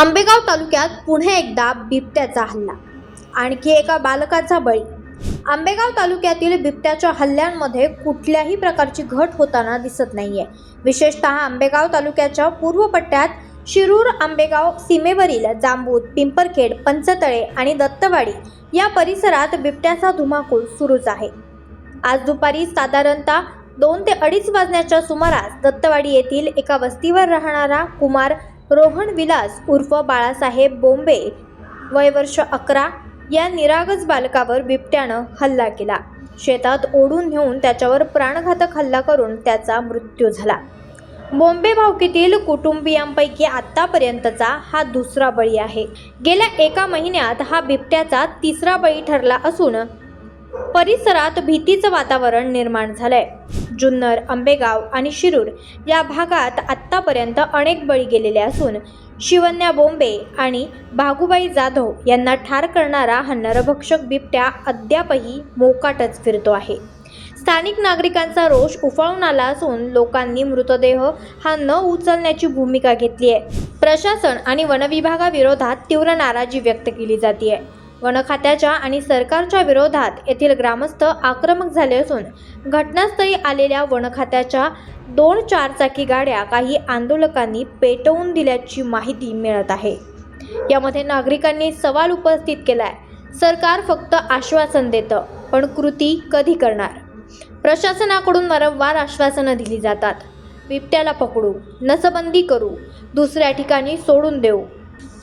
आंबेगाव तालुक्यात पुन्हा एकदा बिबट्याचा हल्ला. आणखी एका बालकाचा बळी. आंबेगाव तालुक्यातील बिबट्याच्या हल्ल्यांमध्ये कुठल्याही प्रकारची घट होताना दिसत नाहीये. विशेषतः आंबेगाव तालुक्याच्या पूर्व पट्ट्यात शिरूर आंबेगाव सीमेवरील जांबूत पिंपरखेड पंचतळे आणि दत्तवाडी या परिसरात बिबट्याचा धुमाकूळ सुरूच आहे. आज दुपारी साधारणतः दोन ते अडीच वाजण्याच्या सुमारास दत्तवाडी येथील एका वस्तीवर राहणारा कुमार रोहन विलास उर्फ बाळासाहेब बोंबे वय वर्ष अकरा या निरागस बालकावर बिबट्यानं हल्ला केला. शेतात ओढून नेऊन त्याच्यावर प्राणघातक हल्ला करून त्याचा मृत्यू झाला. बॉम्बे भावकीतील कुटुंबियांपैकी आतापर्यंतचा हा दुसरा बळी आहे. गेल्या एका महिन्यात हा बिबट्याचा तिसरा बळी ठरला असून परिसरात भीतीचं वातावरण निर्माण झालंय. जुन्नर आंबेगाव आणि शिरूर या भागात आत्तापर्यंत अनेक बळी गेलेले असून शिवन्या बोंबे आणि भागुबाई जाधव यांना ठार करणारा हा नरभक्षक बिबट्या अद्यापही मोकाटच फिरतो आहे. स्थानिक नागरिकांचा रोष उफाळून आला असून लोकांनी मृतदेह हा न उचलण्याची भूमिका घेतली आहे प्रशासन आणि वनविभागाविरोधात तीव्र नाराजी व्यक्त केली जाते आहे खात्याच्या आणि सरकारच्या विरोधात येथील ग्रामस्थ आक्रमक झाले असून घटनास्थळी आलेल्या वनखात्याच्या दोन चारचाकी गाड्या काही आंदोलकांनी पेटवून दिल्याची माहिती मिळत आहे. यामध्ये नागरिकांनी सवाल उपस्थित केलाय. सरकार फक्त आश्वासन देतं पण कृती कधी करणार? प्रशासनाकडून वारंवार आश्वासनं दिली जातात. बिबट्याला पकडू नसबंदी करू दुसऱ्या ठिकाणी सोडून देऊ.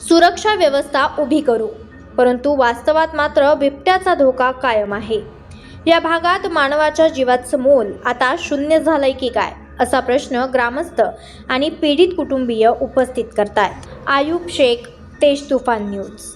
सुरक्षा व्यवस्था उभी करू. परंतु वास्तवात मात्र बिबट्याचा धोका कायम आहे. या भागात मानवाच्या जीवाचं मोल आता शून्य झालंय की काय असा प्रश्न ग्रामस्थ आणि पीडित कुटुंबीय उपस्थित करतायत. आयुब शेख तेज तुफान न्यूज.